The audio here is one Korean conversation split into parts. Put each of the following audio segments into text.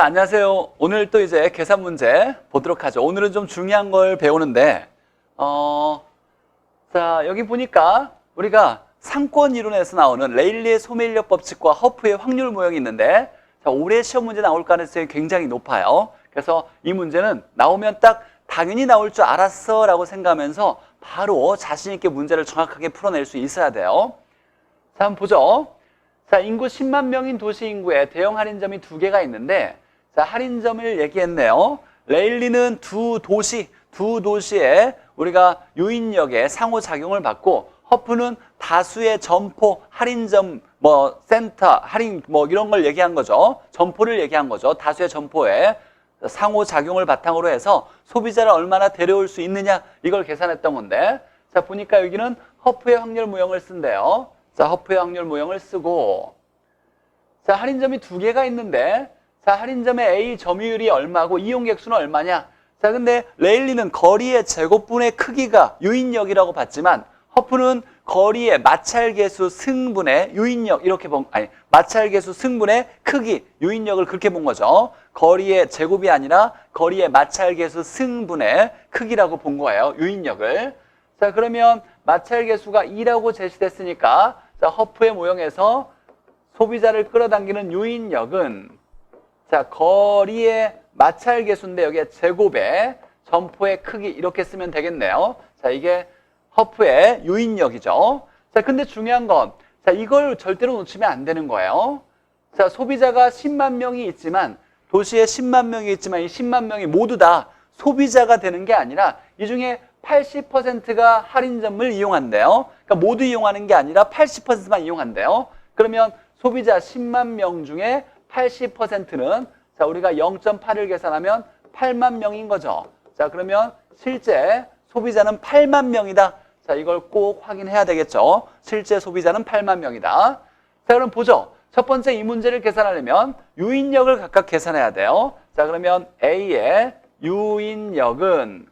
자, 안녕하세요. 오늘 또 이제 계산 문제 보도록 하죠. 오늘은 좀 중요한 걸 배우는데, 어, 자, 여기 보니까 우리가 상권 이론에서 나오는 레일리의 소매인력 법칙과 허프의 확률 모형이 있는데, 자, 올해 시험 문제 나올 가능성이 굉장히 높아요. 그래서 이 문제는 나오면 딱 당연히 나올 줄 알았어 라고 생각하면서 바로 자신있게 문제를 정확하게 풀어낼 수 있어야 돼요. 자, 한번 보죠. 자, 인구 10만 명인 도시 인구에 대형 할인점이 두 개가 있는데, 자, 할인점을 얘기했네요. 레일리는 두 도시, 두 도시에 우리가 유인력의 상호작용을 받고, 허프는 다수의 점포, 할인점, 뭐, 센터, 할인, 뭐, 이런 걸 얘기한 거죠. 점포를 얘기한 거죠. 다수의 점포에 상호작용을 바탕으로 해서 소비자를 얼마나 데려올 수 있느냐, 이걸 계산했던 건데, 자, 보니까 여기는 허프의 확률 모형을 쓴대요. 자, 허프의 확률 모형을 쓰고 자, 할인점이 두 개가 있는데 자, 할인점의 A 점유율이 얼마고 이용객 수는 얼마냐? 자, 근데 레일리는 거리의 제곱분의 크기가 유인력이라고 봤지만 허프는 거리의 마찰계수 승분의 유인력 이렇게 본 아니 마찰계수 승분의 크기 유인력을 그렇게 본 거죠. 거리의 제곱이 아니라 거리의 마찰계수 승분의 크기라고 본 거예요. 유인력을. 자, 그러면 마찰계수가 2라고 제시됐으니까 자, 허프의 모형에서 소비자를 끌어당기는 유인력은 자, 거리의 마찰 계수인데 여기에 제곱에 점포의 크기 이렇게 쓰면 되겠네요. 자, 이게 허프의 유인력이죠. 자, 근데 중요한 건 자, 이걸 절대로 놓치면 안 되는 거예요. 자, 소비자가 10만 명이 있지만 도시에 10만 명이 있지만 이 10만 명이 모두 다 소비자가 되는 게 아니라 이 중에 80%가 할인점을 이용한대요. 그러니까 모두 이용하는 게 아니라 80%만 이용한대요. 그러면 소비자 10만 명 중에 80%는 자, 우리가 0.8을 계산하면 8만 명인 거죠. 자, 그러면 실제 소비자는 8만 명이다. 자, 이걸 꼭 확인해야 되겠죠. 실제 소비자는 8만 명이다. 자, 그럼 보죠. 첫 번째 이 문제를 계산하려면 유인력을 각각 계산해야 돼요. 자, 그러면 A의 유인력은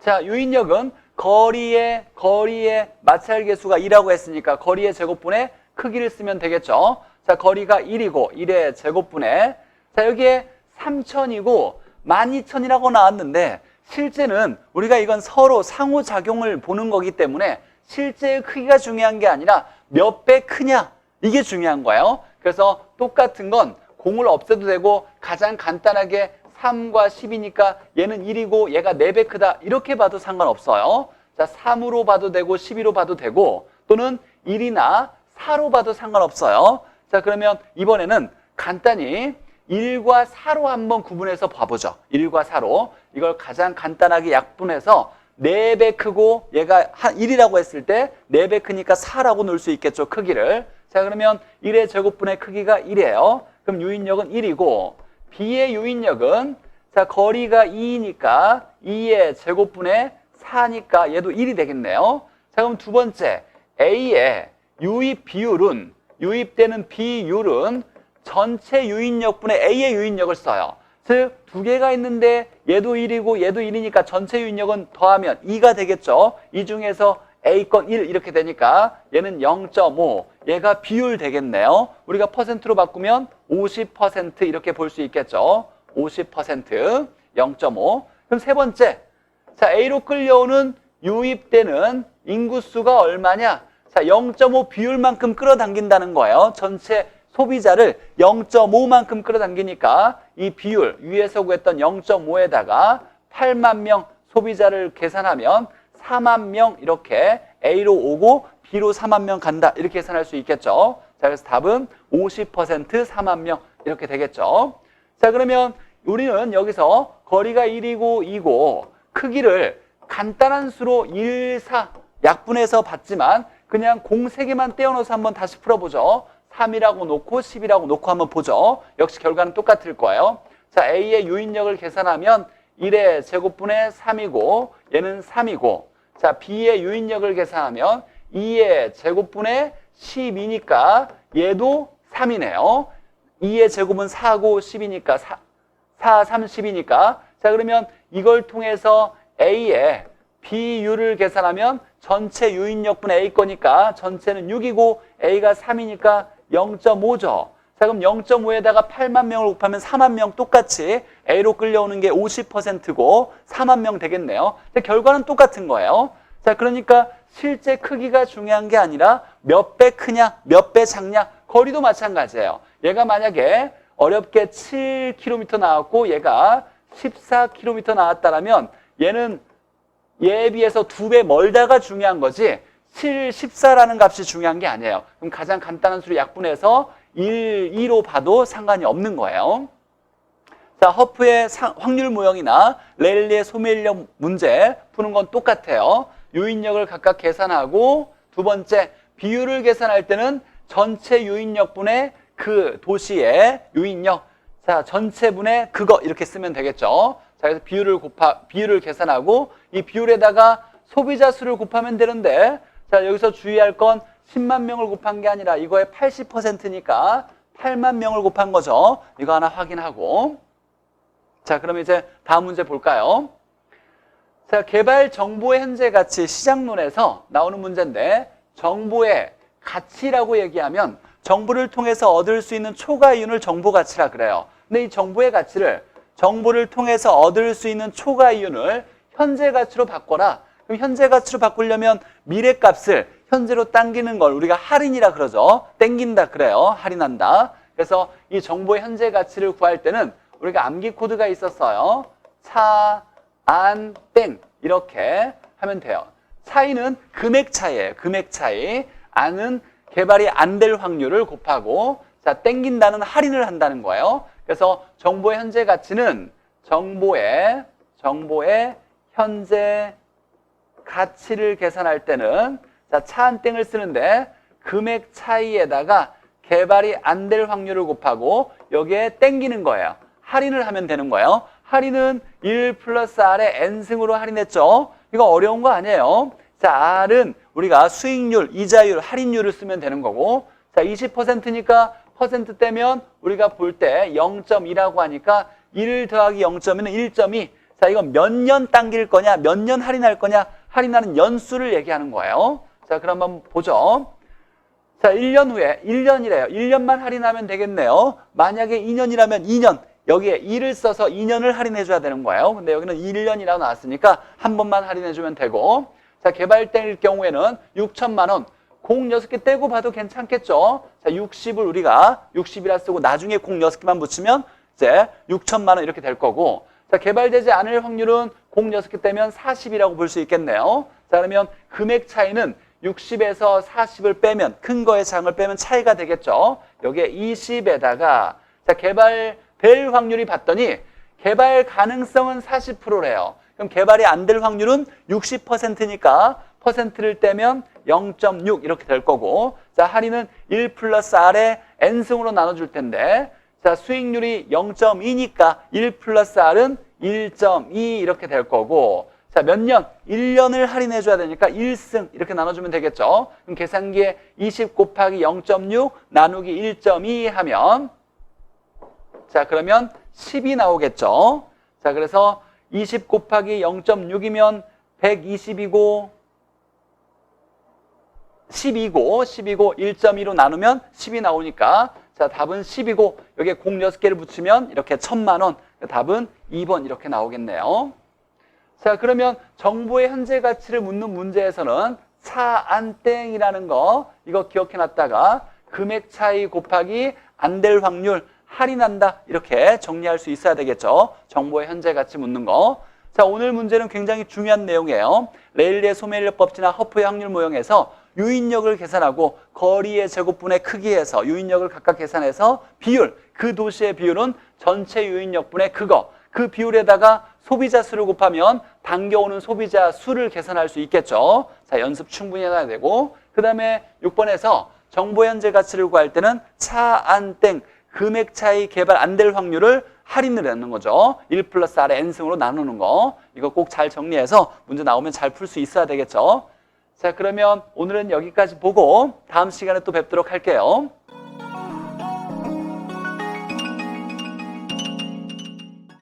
자, 유인력은 거리의 거리의 마찰 계수가 2라고 했으니까 거리의 제곱분의 크기를 쓰면 되겠죠. 자, 거리가 1이고 1의 제곱분의 자, 여기에 3천이고 12,000이라고 나왔는데 실제는 우리가 이건 서로 상호작용을 보는 거기 때문에 실제의 크기가 중요한 게 아니라 몇 배 크냐 이게 중요한 거예요. 그래서 똑같은 건 공을 없애도 되고 가장 간단하게 3과 10이니까 얘는 1이고 얘가 4배 크다 이렇게 봐도 상관없어요. 자 3으로 봐도 되고 12로 봐도 되고 또는 1이나 4로 봐도 상관없어요. 자 그러면 이번에는 간단히 1과 4로 한번 구분해서 봐보죠. 1과 4로 이걸 가장 간단하게 약분해서 4배 크고 얘가 한 1이라고 했을 때 4배 크니까 4라고 놓을 수 있겠죠. 크기를. 자 그러면 1의 제곱분의 크기가 1이에요. 그럼 유인력은 1이고 B의 유인력은 자 거리가 2니까 2의 제곱분의 4니까 얘도 1이 되겠네요. 자 그럼 두 번째 A의 유입 비율은 유입되는 비율은 전체 유인력분의 A의 유인력을 써요. 즉 두 개가 있는데 얘도 1이고 얘도 1이니까 전체 유인력은 더하면 2가 되겠죠. 이 중에서 A건 1 이렇게 되니까 얘는 0.5 얘가 비율 되겠네요. 우리가 퍼센트로 바꾸면 50% 이렇게 볼 수 있겠죠. 50% 0.5 그럼 세 번째 자 A로 끌려오는 유입되는 인구수가 얼마냐 자 0.5 비율만큼 끌어당긴다는 거예요. 전체 소비자를 0.5만큼 끌어당기니까 이 비율 위에서 구했던 0.5에다가 8만 명 소비자를 계산하면 4만 명 이렇게 A로 오고 B로 4만 명 간다 이렇게 계산할 수 있겠죠. 자 그래서 답은 50% 4만 명 이렇게 되겠죠. 자 그러면 우리는 여기서 거리가 1이고 2고 크기를 간단한 수로 1, 4 약분해서 봤지만 그냥 공 3개만 떼어넣어서 한번 다시 풀어보죠. 3이라고 놓고 10이라고 놓고 한번 보죠. 역시 결과는 똑같을 거예요. 자 A의 유인력을 계산하면 1의 제곱분의 3이고 얘는 3이고 자 B의 유인력을 계산하면 2의 제곱분의 12니까 얘도 3이네요. 2의 제곱은 4고 10이니까 4, 4 30이니까 자 그러면 이걸 통해서 A의 비율을 계산하면 전체 유인력분의 A 거니까 전체는 6이고 A가 3이니까 0.5죠. 자, 그럼 0.5에다가 8만 명을 곱하면 4만 명 똑같이 A로 끌려오는 게 50%고 4만 명 되겠네요. 근데 결과는 똑같은 거예요. 자, 그러니까 실제 크기가 중요한 게 아니라 몇 배 크냐, 몇 배 작냐, 거리도 마찬가지예요. 얘가 만약에 어렵게 7km 나왔고 얘가 14km 나왔다라면 얘는 얘에 비해서 두 배 멀다가 중요한 거지 7, 14라는 값이 중요한 게 아니에요. 그럼 가장 간단한 수를 약분해서 1, 2로 봐도 상관이 없는 거예요. 자, 허프의 상- 확률 모형이나 랠리의 소멸력 문제 푸는 건 똑같아요. 유인력을 각각 계산하고 두 번째 비율을 계산할 때는 전체 유인력분의 그 도시의 유인력 자, 전체분의 그거 이렇게 쓰면 되겠죠. 자, 그래서 비율을 곱하 비율을 계산하고 이 비율에다가 소비자 수를 곱하면 되는데 자, 여기서 주의할 건 10만 명을 곱한 게 아니라 이거의 80%니까 8만 명을 곱한 거죠. 이거 하나 확인하고 자, 그럼 이제 다음 문제 볼까요? 자, 개발 정보의 현재 가치 시장론에서 나오는 문제인데 정보의 가치라고 얘기하면 정보를 통해서 얻을 수 있는 초과 이윤을 정보 가치라 그래요. 근데 이 정보의 가치를 정보를 통해서 얻을 수 있는 초과 이윤을 현재 가치로 바꿔라. 그럼 현재 가치로 바꾸려면 미래 값을 현재로 당기는 걸 우리가 할인이라 그러죠. 땡긴다 그래요. 할인한다. 그래서 이 정보의 현재 가치를 구할 때는 우리가 암기 코드가 있었어요. 차, 안, 땡 이렇게 하면 돼요. 차이는 금액 차이예요. 금액 차이. 안은 개발이 안 될 확률을 곱하고 자 땡긴다는 할인을 한다는 거예요. 그래서 정보의 현재 가치는 정보의 정보의 현재 가치를 계산할 때는 자, 차 한 땡을 쓰는데 금액 차이에다가 개발이 안 될 확률을 곱하고 여기에 땡기는 거예요. 할인을 하면 되는 거예요. 할인은 1 플러스 R의 N승으로 할인했죠. 이거 어려운 거 아니에요. 자, R은 우리가 수익률, 이자율, 할인율을 쓰면 되는 거고 자, 20%니까 퍼센트 떼면 우리가 볼 때 0.2라고 하니까 1 더하기 0.2는 1.2. 자, 이건 몇 년 당길 거냐, 몇 년 할인할 거냐, 할인하는 연수를 얘기하는 거예요. 자, 그럼 한번 보죠. 자, 1년 후에 1년이래요. 1년만 할인하면 되겠네요. 만약에 2년이라면 2년. 여기에 2를 써서 2년을 할인해 줘야 되는 거예요. 근데 여기는 1년이라고 나왔으니까 한 번만 할인해 주면 되고. 자, 개발될 경우에는 6천만 원. 공 6개 떼고 봐도 괜찮겠죠? 자, 60을 우리가 60이라 쓰고 나중에 공 6개만 붙이면 이제 6천만 원 이렇게 될 거고. 자, 개발되지 않을 확률은 공 6개 떼면 40이라고 볼 수 있겠네요. 자, 그러면 금액 차이는 60에서 40을 빼면 큰 거의 장을 빼면 차이가 되겠죠. 여기에 20에다가 자, 개발될 확률이 봤더니 개발 가능성은 40%래요. 그럼 개발이 안 될 확률은 60%니까 퍼센트를 떼면 0.6 이렇게 될 거고 자 할인은 1 플러스 R의 N승으로 나눠줄 텐데 자 수익률이 0.2니까 1 플러스 R은 1.2 이렇게 될 거고 자 몇 년? 1년을 할인해 줘야 되니까 1승 이렇게 나눠주면 되겠죠 그럼 계산기에 20 곱하기 0.6 나누기 1.2 하면 자 그러면 10이 나오겠죠 자 그래서 20 곱하기 0.6이면 120이고 10이고 10이고 1.2로 나누면 10이 나오니까 자 답은 10이고 여기에 공 6개를 붙이면 이렇게 1000만 원 답은 2번 이렇게 나오겠네요. 자 그러면 정보의 현재 가치를 묻는 문제에서는 차 안 땡이라는 거 이거 기억해 놨다가 금액 차이 곱하기 안 될 확률 할인한다 이렇게 정리할 수 있어야 되겠죠. 정보의 현재 가치 묻는 거. 자 오늘 문제는 굉장히 중요한 내용이에요. 레일리의 소멸력 법칙이나 허프의 확률 모형에서 유인력을 계산하고 거리의 제곱분의 크기에서 유인력을 각각 계산해서 비율 그 도시의 비율은 전체 유인력분의 그거 그 비율에다가 소비자 수를 곱하면 당겨오는 소비자 수를 계산할 수 있겠죠. 자 연습 충분히 해놔야 되고 그 다음에 6번에서 정보 현재 가치를 구할 때는 차, 안, 땡 금액 차이 개발 안 될 확률을 할인을 하는 거죠. 1 플러스 R의 N승으로 나누는 거. 이거 꼭 잘 정리해서 문제 나오면 잘 풀 수 있어야 되겠죠. 자, 그러면 오늘은 여기까지 보고 다음 시간에 또 뵙도록 할게요.